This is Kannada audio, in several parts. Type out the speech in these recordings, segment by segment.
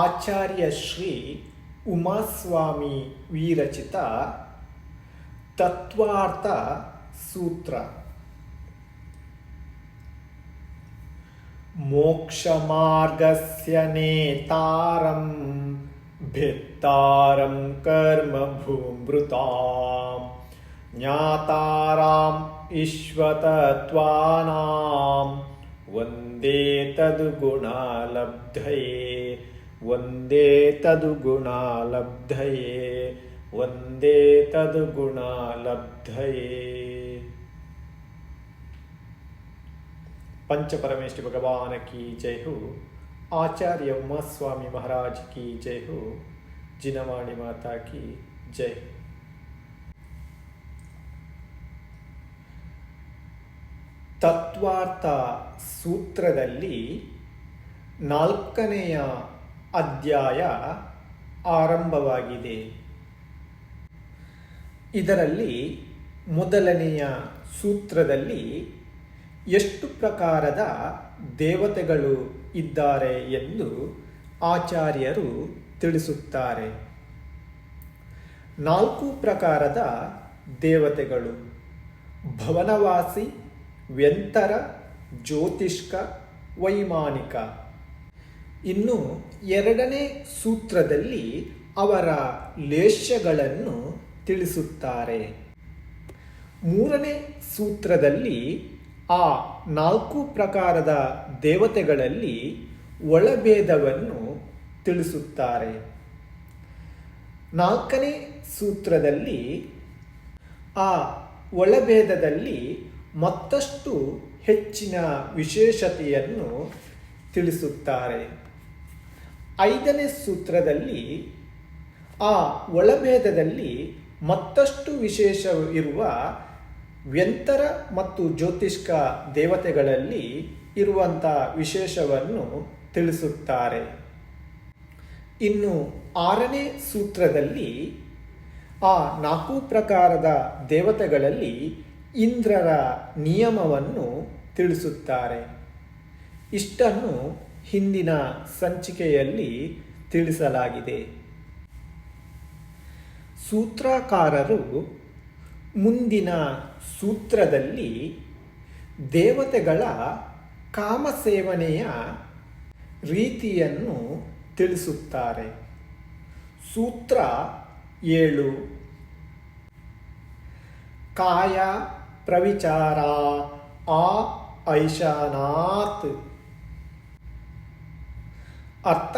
ಆಚಾರ್ಯ ಶ್ರೀ ಉಮಾಸ್ವಾಮಿ ವಿರಚಿತ ತತ್ವಾರ್ಥ ಸೂತ್ರ मोक्षमार्गस्य नेतारं भित्तारं कर्मभूमृतां ज्ञाताराम् ईश्वतत्वानां वन्दे तद्गुणालब्धये ಒಂದೇ ತದುಗುಣಾಲಬ್ಧಯೇ ಒಂದೇ ತದುಗುಣಾಲಬ್ಧಯೇ ಪಂಚಪರಮೇಶ್ವರಿ ಭಗವಾನ ಕೀ ಜೈ ಹೋ ಆಚಾರ್ಯ ಉಮಾಸ್ವಾಮಿ ಮಹಾರಾಜ್ ಕಿ ಜೈ ಹೋ ಜಿನವಾಣಿ ಮಾತಾ ಕಿ ಜೈ. ತತ್ವಾರ್ಥ ಸೂತ್ರದಲ್ಲಿ ನಾಲ್ಕನೆಯ ಅಧ್ಯಾಯ ಆರಂಭವಾಗಿದೆ. ಇದರಲ್ಲಿ ಮೊದಲನೆಯ ಸೂತ್ರದಲ್ಲಿ ಎಷ್ಟು ಪ್ರಕಾರದ ದೇವತೆಗಳು ಇದ್ದಾರೆ ಎಂದು ಆಚಾರ್ಯರು ತಿಳಿಸುತ್ತಾರೆ. ನಾಲ್ಕು ಪ್ರಕಾರದ ದೇವತೆಗಳು. ಭವನವಾಸಿ, ವ್ಯಂತರ, ಜ್ಯೋತಿಷ್ಕ, ವೈಮಾನಿಕ. ಇನ್ನು ಎರಡನೇ ಸೂತ್ರದಲ್ಲಿ ಅವರ ಲೇಷ್ಯಗಳನ್ನು ತಿಳಿಸುತ್ತಾರೆ. ಮೂರನೇ ಸೂತ್ರದಲ್ಲಿ ಆ ನಾಲ್ಕು ಪ್ರಕಾರದ ದೇವತೆಗಳಲ್ಲಿ ಒಳಭೇದವನ್ನು ತಿಳಿಸುತ್ತಾರೆ. ನಾಲ್ಕನೇ ಸೂತ್ರದಲ್ಲಿ ಆ ಒಳಭೇದದಲ್ಲಿ ಮತ್ತಷ್ಟು ಹೆಚ್ಚಿನ ವಿಶೇಷತೆಯನ್ನು ತಿಳಿಸುತ್ತಾರೆ. ಐದನೇ ಸೂತ್ರದಲ್ಲಿ, ಆ ಒಳಭೇದದಲ್ಲಿ ಮತ್ತಷ್ಟು ವಿಶೇಷ ಇರುವ ವ್ಯಂತರ ಮತ್ತು ಜ್ಯೋತಿಷ್ಕ ದೇವತೆಗಳಲ್ಲಿ ಇರುವಂಥ ವಿಶೇಷವನ್ನು ತಿಳಿಸುತ್ತಾರೆ. ಇನ್ನು ಆರನೇ ಸೂತ್ರದಲ್ಲಿ, ಆ ನಾಲ್ಕು ಪ್ರಕಾರದ ದೇವತೆಗಳಲ್ಲಿ ಇಂದ್ರರ ನಿಯಮವನ್ನು ತಿಳಿಸುತ್ತಾರೆ. ಇಷ್ಟನ್ನು ಹಿಂದಿನ ಸಂಚಿಕೆಯಲ್ಲಿ ತಿಳಿಸಲಾಗಿದೆ. ಸೂತ್ರಕಾರರು ಮುಂದಿನ ಸೂತ್ರದಲ್ಲಿ ದೇವತೆಗಳ ಕಾಮಸೇವನೆಯ ರೀತಿಯನ್ನು ತಿಳಿಸುತ್ತಾರೆ. ಸೂತ್ರ ಏಳು. ಕಾಯ ಪ್ರವಿಚಾರ ಆ ಐಶಾನಾತ್ ಅರ್ಥ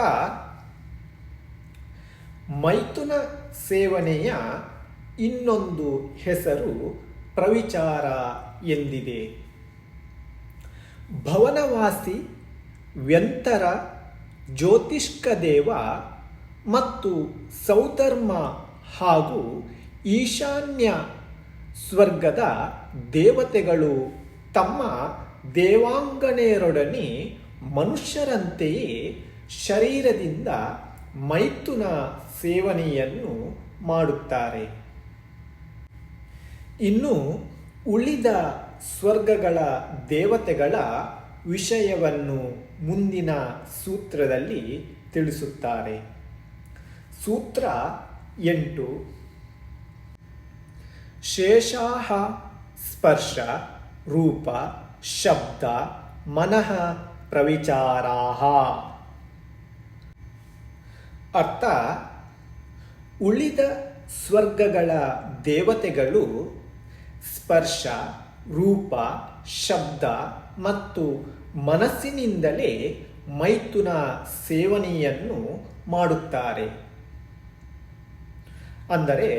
ಮೈಥುನ ಸೇವನೆಯ ಇನ್ನೊಂದು ಹೆಸರು ಪ್ರವಿಚಾರ ಎಂದಿದೆ. ಭವನವಾಸಿ, ವ್ಯಂತರ, ಜ್ಯೋತಿಷ್ಕ ದೇವ ಮತ್ತು ಸೌಧರ್ಮ ಹಾಗೂ ಈಶಾನ್ಯ ಸ್ವರ್ಗದ ದೇವತೆಗಳು ತಮ್ಮ ದೇವಾಂಗಣೆಯರೊಡನೆ ಮನುಷ್ಯರಂತೆಯೇ ಶರೀರದಿಂದ ಮೈಥುನ ಸೇವನೆಯನ್ನು ಮಾಡುತ್ತಾರೆ. ಇನ್ನು ಉಳಿದ ಸ್ವರ್ಗಗಳ ದೇವತೆಗಳ ವಿಷಯವನ್ನು ಮುಂದಿನ ಸೂತ್ರದಲ್ಲಿ ತಿಳಿಸುತ್ತಾರೆ. ಸೂತ್ರ ಎಂಟು. ಶೇಷಾಹ ಸ್ಪರ್ಶ, ರೂಪ, ಶಬ್ದ, ಮನಃ ಪ್ರವಿಚಾರಾಹ. ಅರ್ಥ, ಉಳಿದ ಸ್ವರ್ಗಗಳ ದೇವತೆಗಳು ಸ್ಪರ್ಶ, ರೂಪ, ಶಬ್ದ ಮತ್ತು ಮನಸ್ಸಿನಿಂದಲೇ ಮೈಥುನ ಸೇವನೆಯನ್ನು ಮಾಡುತ್ತಾರೆ. ಅಂದರೆ,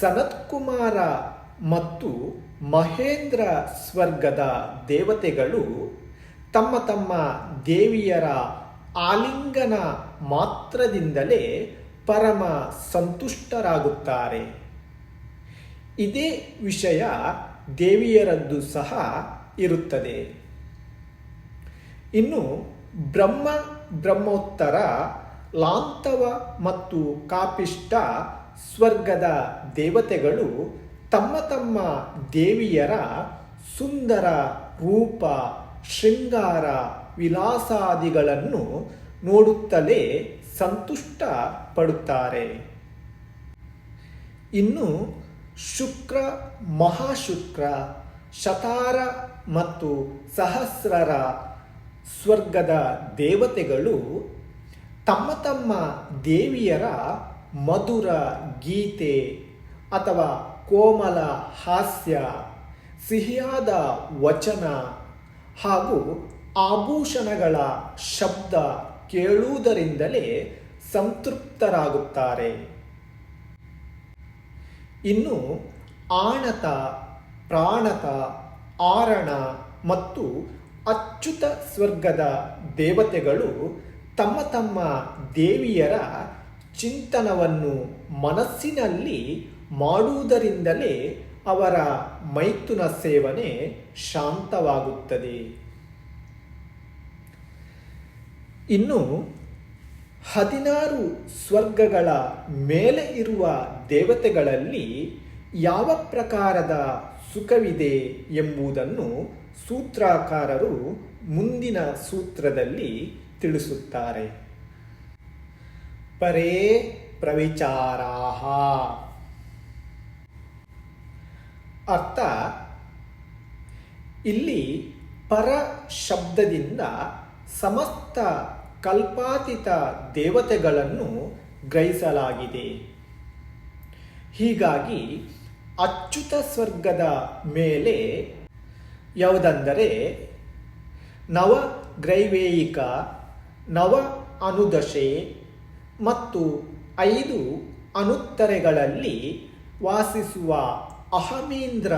ಸನತ್ಕುಮಾರ ಮತ್ತು ಮಹೇಂದ್ರ ಸ್ವರ್ಗದ ದೇವತೆಗಳು ತಮ್ಮ ತಮ್ಮ ದೇವಿಯರ ಆಲಿಂಗನ ಮಾತ್ರದಿಂದಲೇ ಪರಮ ಸಂತುಷ್ಟರಾಗುತ್ತಾರೆ. ಇದೇ ವಿಷಯ ದೇವಿಯರದ್ದು ಸಹ ಇರುತ್ತದೆ. ಇನ್ನು ಬ್ರಹ್ಮ, ಬ್ರಹ್ಮೋತ್ತರ, ಲಾಂತವ ಮತ್ತು ಕಾಪಿಷ್ಟ ಸ್ವರ್ಗದ ದೇವತೆಗಳು ತಮ್ಮ ತಮ್ಮ ದೇವಿಯರ ಸುಂದರ ರೂಪ, ಶೃಂಗಾರ ವಿಲಾಸಾದಿಗಳನ್ನು ನೋಡುತ್ತಲೇ ಸಂತುಷ್ಟ ಪಡುತ್ತಾರೆ ಇನ್ನು ಶುಕ್ರ, ಮಹಾಶುಕ್ರ, ಶತಾರ ಮತ್ತು ಸಹಸ್ರರ ಸ್ವರ್ಗದ ದೇವತೆಗಳು ತಮ್ಮ ತಮ್ಮ ದೇವಿಯರ ಮಧುರ ಗೀತೆ ಅಥವಾ ಕೋಮಲ ಹಾಸ್ಯ, ಸಿಹಿಯಾದ ವಚನ ಹಾಗೂ ಆಭೂಷಣಗಳ ಶಬ್ದ ಕೇಳುವುದರಿಂದಲೇ ಸಂತೃಪ್ತರಾಗುತ್ತಾರೆ. ಇನ್ನು ಆಣತ, ಪ್ರಾಣತ, ಆರಣ ಮತ್ತು ಅಚ್ಯುತ ಸ್ವರ್ಗದ ದೇವತೆಗಳು ತಮ್ಮ ತಮ್ಮ ದೇವಿಯರ ಚಿಂತನವನ್ನು ಮನಸ್ಸಿನಲ್ಲಿ ಮಾಡುವುದರಿಂದಲೇ ಅವರ ಮೈಥುನ ಸೇವನೆ ಶಾಂತವಾಗುತ್ತದೆ. ಇನ್ನು ಹದಿನಾರು ಸ್ವರ್ಗಗಳ ಮೇಲೆ ಇರುವ ದೇವತೆಗಳಲ್ಲಿ ಯಾವ ಪ್ರಕಾರದ ಸುಖವಿದೆ ಎಂಬುದನ್ನು ಸೂತ್ರಕಾರರು ಮುಂದಿನ ಸೂತ್ರದಲ್ಲಿ ತಿಳಿಸುತ್ತಾರೆ. ಪರೇ ಪ್ರವಿಚಾರಾಹ. ಅರ್ಥ, ಇಲ್ಲಿ ಪರ ಶಬ್ದದಿಂದ ಸಮಸ್ತ ಕಲ್ಪಾತೀತ ದೇವತೆಗಳನ್ನು ಗ್ರಹಿಸಲಾಗಿದೆ. ಹೀಗಾಗಿ ಅಚ್ಯುತ ಸ್ವರ್ಗದ ಮೇಲೆ ಯಾವುದೆಂದರೆ ನವ ಗ್ರೈವೇಯಿಕ, ನವ ಅನುದಶೆ ಮತ್ತು ಐದು ಅನುತ್ತರೆಗಳಲ್ಲಿ ವಾಸಿಸುವ ಅಹಮೀಂದ್ರ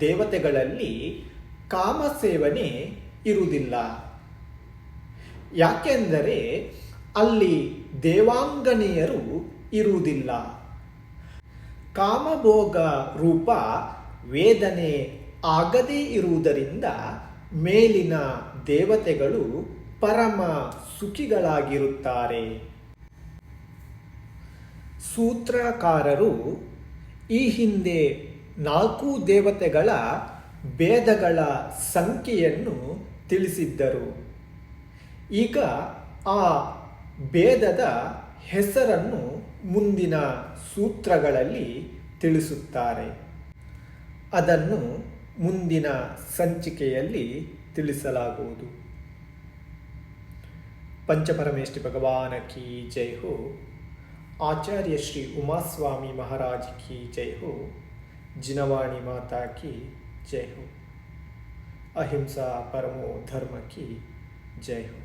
ದೇವತೆಗಳಲ್ಲಿ ಕಾಮಸೇವನೆ ಇರುವುದಿಲ್ಲ. ಯಾಕೆಂದರೆ ಅಲ್ಲಿ ದೇವಾಂಗನೆಯರು ಇರುವುದಿಲ್ಲ. ಕಾಮಭೋಗ ರೂಪ ವೇದನೆ ಆಗದೇ ಇರುವುದರಿಂದ ಮೇಲಿನ ದೇವತೆಗಳು ಪರಮ ಸುಖಿಗಳಾಗಿರುತ್ತಾರೆ. ಸೂತ್ರಕಾರರು ಈ ಹಿಂದೆ ನಾಲ್ಕು ದೇವತೆಗಳ ಭೇದಗಳ ಸಂಖ್ಯೆಯನ್ನು ತಿಳಿಸಿದ್ದರು. ಈಗ ಆ ಭೇದದ ಹೆಸರನ್ನು ಮುಂದಿನ ಸೂತ್ರಗಳಲ್ಲಿ ತಿಳಿಸುತ್ತಾರೆ. ಅದನ್ನು ಮುಂದಿನ ಸಂಚಿಕೆಯಲ್ಲಿ ತಿಳಿಸಲಾಗುವುದು. ಪಂಚಪರಮೇಶ್ವರಿ ಭಗವಾನ ಕಿ ಜೈ ಹೋ. ಆಚಾರ್ಯ ಶ್ರೀ ಉಮಾಸ್ವಾಮಿ ಮಹಾರಾಜ್ ಕಿ ಜೈ ಹೋ. ಜಿನವಾಣಿ ಮಾತಾ ಕಿ ಜೈ ಹೋ. ಅಹಿಂಸಾ ಪರಮೋ ಧರ್ಮ ಕಿ ಜೈ ಹೋ.